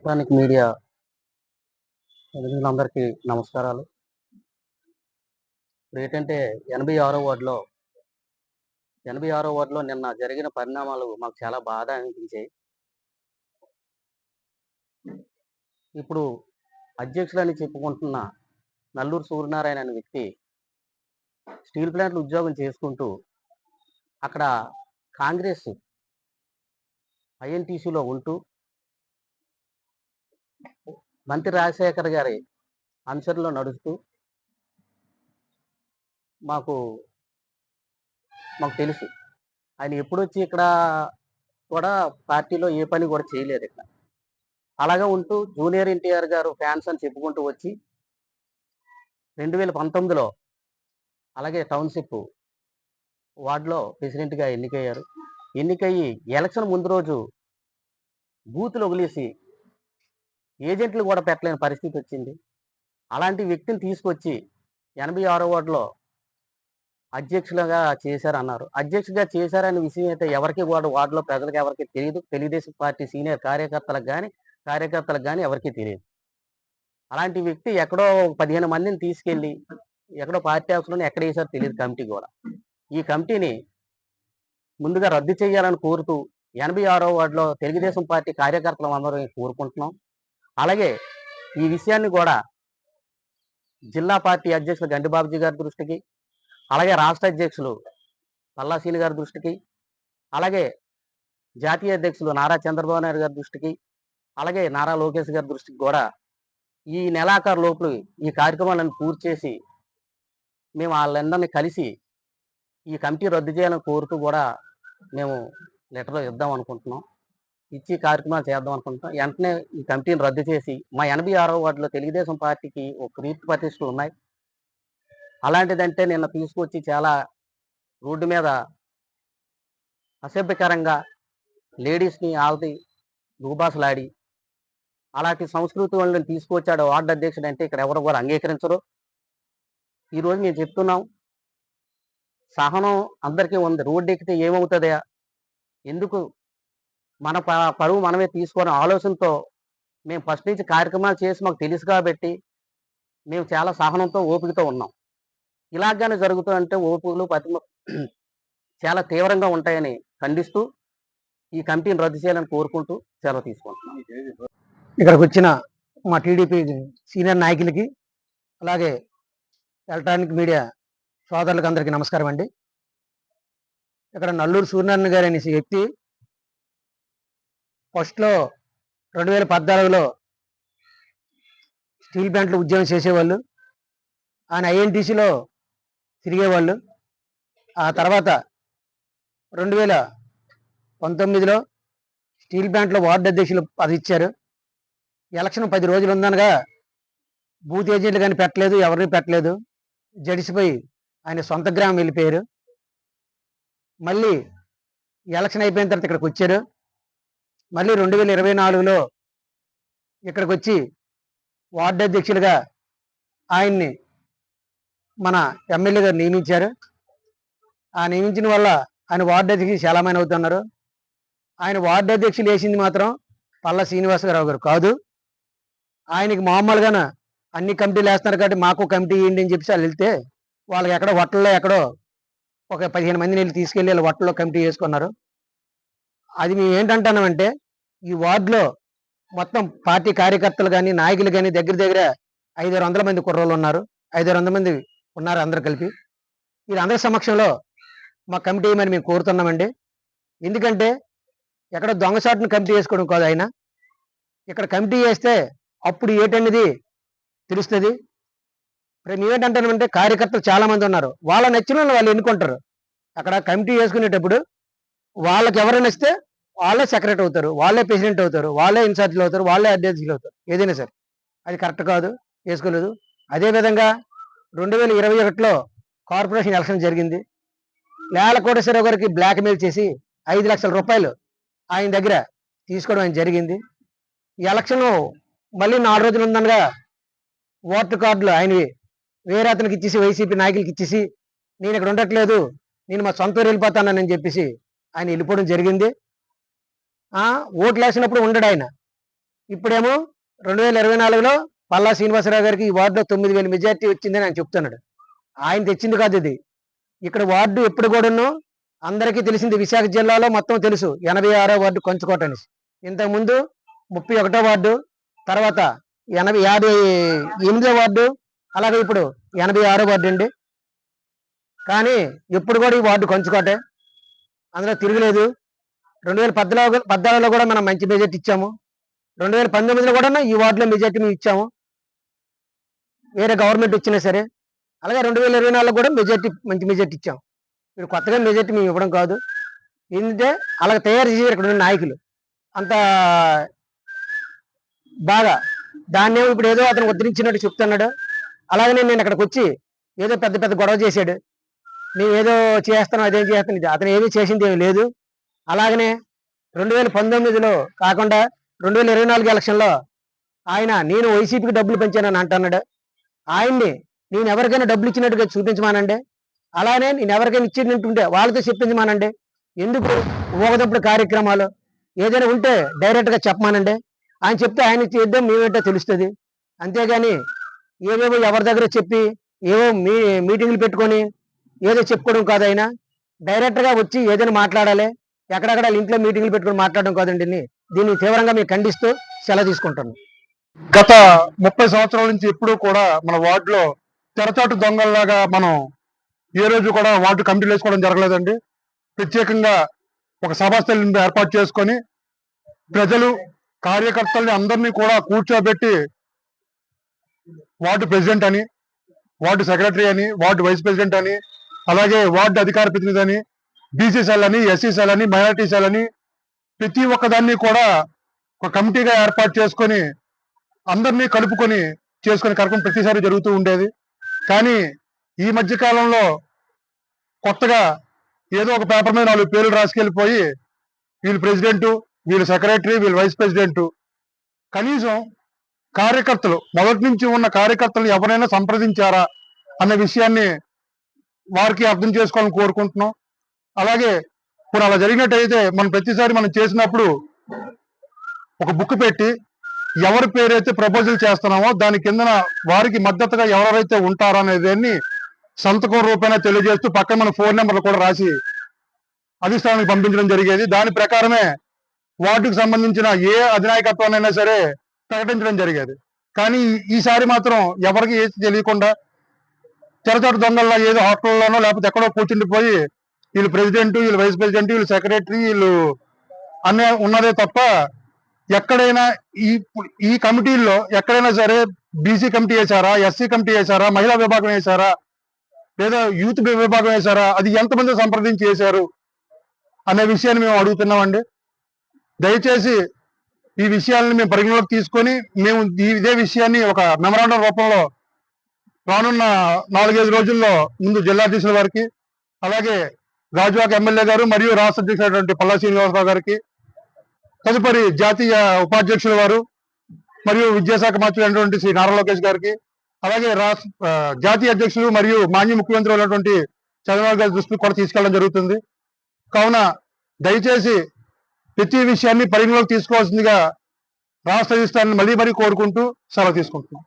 Electronic media అందరికీ నమస్కారాలు. ఇప్పుడు ఏంటంటే ఎనభై ఆరో వార్డులో ఎనభై ఆరో వార్డులో నిన్న జరిగిన పరిణామాలు మాకు చాలా బాధ అనిపించాయి. ఇప్పుడు అధ్యక్షులని చెప్పుకుంటున్న నల్లూరు సూర్యనారాయణ అనే వ్యక్తి స్టీల్ ప్లాంట్లు ఉద్యోగం చేసుకుంటూ అక్కడ కాంగ్రెస్ ఐఎన్టీసీలో ఉంటూ మంత్రి రాజశేఖర్ గారి అనుసరణలో నడుస్తూ మాకు మాకు తెలుసు. ఆయన ఎప్పుడు వచ్చి ఇక్కడ కూడా పార్టీలో ఏ పని కూడా చేయలేదు ఇక్కడ. అలాగే ఉంటూ జూనియర్ ఎన్టీఆర్ గారు ఫ్యాన్స్ అని చెప్పుకుంటూ వచ్చి రెండు వేల పంతొమ్మిదిలో అలాగే టౌన్షిప్ వార్డులో ప్రెసిడెంట్గా ఎన్నికయ్యారు. ఎన్నికయ్యి ఎలక్షన్ ముందు రోజు బూతులు వదిలేసి ఏజెంట్లు కూడా పెట్టలేని పరిస్థితి వచ్చింది. అలాంటి వ్యక్తిని తీసుకొచ్చి ఎనభై ఆరో వార్డులో అధ్యక్షులుగా చేశారన్నారు. అధ్యక్షుడిగా చేశారనే విషయం అయితే ఎవరికి కూడా వార్డులో ప్రజలకు ఎవరికి తెలియదు. తెలుగుదేశం పార్టీ సీనియర్ కార్యకర్తలకు కానీ కార్యకర్తలకు కానీ ఎవరికీ తెలియదు. అలాంటి వ్యక్తి ఎక్కడో పదిహేను మందిని తీసుకెళ్ళి ఎక్కడో పార్టీ ఆఫీస్లోనే ఎక్కడ వేసారో తెలియదు కమిటీ కూడా. ఈ కమిటీని ముందుగా రద్దు చేయాలని కోరుతూ ఎనభై ఆరో వార్డులో తెలుగుదేశం పార్టీ కార్యకర్తలు అందరూ కోరుకుంటున్నాం. అలాగే ఈ విషయాన్ని కూడా జిల్లా పార్టీ అధ్యక్షులు గండిబాబుజీ గారి దృష్టికి అలాగే రాష్ట్ర అధ్యక్షులు పల్లాసీని గారి దృష్టికి అలాగే జాతీయ అధ్యక్షులు నారా చంద్రబాబు నాయుడు గారి దృష్టికి అలాగే నారా లోకేష్ గారి దృష్టికి కూడా ఈ నెలాఖరు లోపల ఈ కార్యక్రమాలను పూర్తి చేసి మేము వాళ్ళందరినీ కలిసి ఈ కమిటీ రద్దు చేయాలని కోరుతూ కూడా మేము లెటర్ ఇద్దాం అనుకుంటున్నాం. ఇచ్చి కార్యక్రమాలు చేద్దాం అనుకుంటున్నాం. వెంటనే ఈ కమిటీని రద్దు చేసి మా ఎనభై ఆరో వార్డులో తెలుగుదేశం పార్టీకి ఒక కీర్తి ప్రతిష్టలు ఉన్నాయి. అలాంటిదంటే నిన్న తీసుకొచ్చి చాలా రోడ్డు మీద అసభ్యకరంగా లేడీస్ని ఆల్ది దుబాసలాడి అలాంటి సంస్కృతి వాళ్ళని తీసుకొచ్చాడు వార్డు అధ్యక్షుడు అంటే ఇక్కడ ఎవరు కూడా అంగీకరించరు. ఈరోజు మేము చెప్తున్నాం సహనం అందరికీ ఉంది. రోడ్డు ఎక్కితే ఏమవుతుందా ఎందుకు మన ప- పరువు మనమే తీసుకునే ఆలోచనతో మేము ఫస్ట్ నుంచి కార్యక్రమాలు చేసి మాకు తెలుసు కాబట్టి మేము చాలా సహనంతో ఓపికతో ఉన్నాం. ఇలాగానే జరుగుతూ అంటే ఓపికలు పతిమ చాలా తీవ్రంగా ఉంటాయని ఖండిస్తూ ఈ కమిటీని రద్దు చేయాలని కోరుకుంటూ సెలవు తీసుకుంటున్నాం. ఇక్కడికి వచ్చిన మా టీడీపీ సీనియర్ నాయకులకి అలాగే ఎలక్ట్రానిక్ మీడియా సోదరులకు అందరికీ నమస్కారం అండి. ఇక్కడ నల్లూరు సూర్యనారాయణ గారు అనే వ్యక్తి ఫస్ట్లో రెండు వేల పద్నాలుగులో స్టీల్ ప్లాంట్లో ఉద్యోగం చేసేవాళ్ళు. ఆయన ఐఎన్టీసీలో తిరిగేవాళ్ళు. ఆ తర్వాత రెండు వేల పంతొమ్మిదిలో స్టీల్ ప్లాంట్లో వార్డు అధ్యక్షులు అది ఇచ్చారు. ఎలక్షన్ పది రోజులు ఉందనగా బూత్ ఏజెంట్లు కానీ పెట్టలేదు ఎవరిని పెట్టలేదు. జడిసిపోయి ఆయన సొంత గ్రామం వెళ్ళిపోయారు. మళ్ళీ ఎలక్షన్ అయిపోయిన తర్వాత ఇక్కడికి వచ్చారు. మళ్ళీ రెండు వేల ఇరవై నాలుగులో ఇక్కడికి వచ్చి వార్డు అధ్యక్షులుగా ఆయన్ని మన ఎమ్మెల్యే గారు నియమించారు. ఆ నియమించిన వల్ల ఆయన వార్డు అధ్యక్షులు చాలా మంది అవుతున్నారు. ఆయన వార్డు అధ్యక్షులు వేసింది మాత్రం పల్ల శ్రీనివాసరావు గారు కాదు. ఆయనకి మామూలుగానే అన్ని కమిటీలు వేస్తున్నారు కాబట్టి మాకు కమిటీ ఇవ్వండి అని చెప్పి వాళ్ళు వెళ్తే వాళ్ళకి ఎక్కడో వట్టల్లో ఎక్కడో ఒక పదిహేను మందిని వెళ్ళి తీసుకెళ్ళి వాళ్ళు వట్టల్లో కమిటీ వేసుకున్నారు. అది మేము ఏంటంటున్నామంటే ఈ వార్డులో మొత్తం పార్టీ కార్యకర్తలు కానీ నాయకులు కానీ దగ్గర దగ్గర ఐదారు వందల మంది కుర్రోళ్ళు ఉన్నారు. ఐదారు వందల మంది ఉన్నారు అందరు కలిపి. వీళ్ళందరి సమక్షంలో మా కమిటీ ఏమని మేము కోరుతున్నామండి. ఎందుకంటే ఎక్కడ దొంగసాటును కమిటీ చేసుకోవడం కాదు ఆయన. ఇక్కడ కమిటీ చేస్తే అప్పుడు ఏటనేది తెలుస్తుంది. ఇప్పుడు మేము కార్యకర్తలు చాలామంది ఉన్నారు. వాళ్ళ నచ్చిన వాళ్ళు వాళ్ళు ఎన్నుకుంటారు. అక్కడ కమిటీ చేసుకునేటప్పుడు వాళ్ళకి ఎవరైనా ఇస్తే వాళ్ళే సెక్రటరీ అవుతారు వాళ్ళే ప్రెసిడెంట్ అవుతారు వాళ్ళే ఇన్ఛార్జ్లు అవుతారు వాళ్ళే అధ్యక్షులు అవుతారు. ఏదైనా సరే. అది కరెక్ట్ కాదు చేసుకోలేదు అదేవిధంగా రెండు వేల ఇరవై ఒకటిలో కార్పొరేషన్ ఎలక్షన్ జరిగింది. నేల కోటేశ్వరరావు గారికి బ్లాక్ మెయిల్ చేసి ఐదు లక్షల రూపాయలు ఆయన దగ్గర తీసుకోవడం ఆయన జరిగింది. ఎలక్షన్ మళ్ళీ నాలుగు రోజులు ఉందనగా ఓటర్ కార్డులు ఆయనవి వేరే అతనికి ఇచ్చేసి వైసీపీ నాయకులకి ఇచ్చేసి నేను ఇక్కడ ఉండట్లేదు నేను మా సొంత ఊరు వెళ్ళిపోతానని చెప్పేసి ఆయన వెళ్ళిపోవడం జరిగింది. ఓట్లు వేసినప్పుడు ఉండడు ఆయన. ఇప్పుడేమో రెండు వేల ఇరవై నాలుగులో పల్లా శ్రీనివాసరావు గారికి ఈ వార్డులో తొమ్మిది వేల మెజార్టీ వచ్చిందని ఆయన చెప్తున్నాడు. ఆయన తెచ్చింది కాదు ఇది. ఇక్కడ వార్డు ఎప్పుడు కూడాను అందరికీ తెలిసింది విశాఖ జిల్లాలో మొత్తం తెలుసు. ఎనభై ఆరో వార్డు కొంచుకోట అనేసి. ఇంతకుముందు ముప్పై ఒకటో వార్డు తర్వాత ఎనభై యాభై ఎనిమిదో వార్డు అలాగే ఇప్పుడు ఎనభై ఆరో వార్డు అండి. కానీ ఎప్పుడు కూడా ఈ వార్డు కొంచుకోటే. అందులో తిరగలేదు. రెండు వేల పద్నాలుగు పద్నాలుగులో కూడా మనం మంచి మెజార్టీ ఇచ్చాము. రెండు వేల పంతొమ్మిదిలో కూడా ఈ వార్డులో మెజార్టీ మేము ఇచ్చాము. వేరే గవర్నమెంట్ వచ్చినా సరే. అలాగే రెండు వేల ఇరవై నాలుగులో కూడా మెజార్టీ మంచి మెజార్టీ ఇచ్చాం. మీరు కొత్తగా మెజార్టీ మేము ఇవ్వడం కాదు. ఏంటంటే అలా తయారు చేశారు ఇక్కడ ఉన్న నాయకులు. అంత బాగా. దాన్నేమో ఇప్పుడు ఏదో అతను ఉద్ధరించినట్టు చెప్తున్నాడు. అలాగనే నేను అక్కడికి వచ్చి ఏదో పెద్ద పెద్ద గొడవ చేశాడు. మేము ఏదో చేస్తాను అదేం చేస్తాను అతను ఏమీ చేసింది ఏమీ లేదు. అలాగనే రెండు వేల పంతొమ్మిదిలో కాకుండా రెండు వేల ఇరవై నాలుగు ఎలక్షన్లో ఆయన నేను వైసీపీకి డబ్బులు పెంచానని అంటున్నాడు. ఆయన్ని నేను ఎవరికైనా డబ్బులు ఇచ్చినట్టుగా చూపించమానండి. అలానే నేను ఎవరికైనా ఇచ్చినట్టుంటే వాళ్ళతో చెప్పించమానండి. ఎందుకు? ఊగదప్పుడు కార్యక్రమాలు. ఏదైనా ఉంటే డైరెక్ట్గా చెప్పమానండి. ఆయన చెప్తే ఆయన చేద్దాం మేమేంటో తెలుస్తుంది. అంతేగాని ఏవేవో ఎవరి దగ్గర చెప్పి ఏవో మీ మీటింగ్లు పెట్టుకొని ఏదో చెప్పుకోవడం కాదు ఆయన. డైరెక్ట్గా వచ్చి ఏదైనా మాట్లాడాలి ఎక్కడెక్కడ ఇంట్లో మీటింగ్లు పెట్టుకొని మాట్లాడడం కాదండి దీన్ని. దీన్ని తీవ్రంగా మేము ఖండిస్తూ సెలవు తీసుకుంటాను గత ముప్పై సంవత్సరాల నుంచి ఎప్పుడూ కూడా మన వార్డులో తెరచాటు దొంగల్లాగా మనం ఏ రోజు కూడా వార్డు కమిటీలు వేసుకోవడం జరగలేదండి. ప్రత్యేకంగా ఒక సభాస్థలిని ఏర్పాటు చేసుకొని ప్రజలు కార్యకర్తల్ని అందరినీ కూడా కూర్చోబెట్టి వార్డు ప్రెసిడెంట్ అని వార్డు సెక్రటరీ అని వార్డు వైస్ ప్రెసిడెంట్ అని అలాగే వార్డు అధికార ప్రతినిధి అని బీసీ సెల్ అని ఎస్సీ సెల్ అని మైనార్టీ సెల్ అని ప్రతి ఒక్కదాన్ని కూడా ఒక కమిటీగా ఏర్పాటు చేసుకొని అందరినీ కలుపుకొని చేసుకునే కార్యక్రమం ప్రతిసారి జరుగుతూ ఉండేది. కానీ ఈ మధ్య కాలంలో కొత్తగా ఏదో ఒక పేపర్ మీద నాలుగు పేర్లు రాసుకెళ్ళిపోయి వీళ్ళు ప్రెసిడెంట్ వీళ్ళు సెక్రటరీ వీళ్ళు వైస్ ప్రెసిడెంట్. కనీసం కార్యకర్తలు మొదటి నుంచి ఉన్న కార్యకర్తలు ఎవరైనా సంప్రదించారా అన్న విషయాన్ని వారికి అర్థం చేసుకోవాలని కోరుకుంటున్నాం. అలాగే ఇప్పుడు అలా జరిగినట్టయితే మనం ప్రతిసారి మనం చేసినప్పుడు ఒక బుక్ పెట్టి ఎవరి పేరైతే ప్రపోజల్ చేస్తున్నామో దాని కిందన వారికి మద్దతుగా ఎవరెవరైతే ఉంటారో అనేదాన్ని సంతకం రూపేణా తెలియజేస్తూ పక్కన మన ఫోన్ నెంబర్లు కూడా రాసి అధిష్టానానికి పంపించడం జరిగేది. దాని ప్రకారమే వార్డుకు సంబంధించిన ఏ అధినాయకత్వాన్నైనా సరే ప్రకటించడం జరిగేది. కానీ ఈసారి మాత్రం ఎవరికి ఏది తెలియకుండా తెరచాటు దొంగల్లో ఏదో హాస్టల్లోనో లేకపోతే ఎక్కడో కూర్చుండిపోయి వీళ్ళు ప్రెసిడెంట్ వీళ్ళు వైస్ ప్రెసిడెంట్ వీళ్ళు సెక్రటరీ వీళ్ళు అనే ఉన్నదే తప్ప ఎక్కడైనా ఈ ఈ కమిటీల్లో ఎక్కడైనా సరే బీసీ కమిటీ వేశారా ఎస్సీ కమిటీ వేశారా మహిళా విభాగం వేశారా లేదా యూత్ విభాగం వేశారా అది ఎంతమంది సంప్రదించి వేశారు అనే విషయాన్ని మేము అడుగుతున్నామండి. దయచేసి ఈ విషయాలను మేము పరిగణలోకి తీసుకొని మేము ఇదే విషయాన్ని ఒక మెమరాండం రూపంలో రానున్న నాలుగైదు రోజుల్లో ముందు జిల్లా అధ్యక్షుల వారికి అలాగే రాజువాక ఎమ్మెల్యే గారు మరియు రాష్ట్ర అధ్యక్షుడైనటువంటి పల్లా శ్రీనివాసరావు గారికి తదుపరి జాతీయ ఉపాధ్యక్షుల వారు మరియు విద్యాశాఖ మంత్రి అయినటువంటి శ్రీ నారా లోకేష్ గారికి అలాగే రాష్ట్ర జాతీయ అధ్యక్షులు మరియు మాజీ ముఖ్యమంత్రి అయినటువంటి చంద్రబాబు గారి దృష్టికి కూడా తీసుకెళ్ళడం జరుగుతుంది. కావున దయచేసి ప్రతి విషయాన్ని పరిగణలోకి తీసుకోవాల్సిందిగా రాష్ట్ర అధిష్టాన్ని మళ్ళీ మరీ కోరుకుంటూ సెలవు తీసుకుంటున్నాం.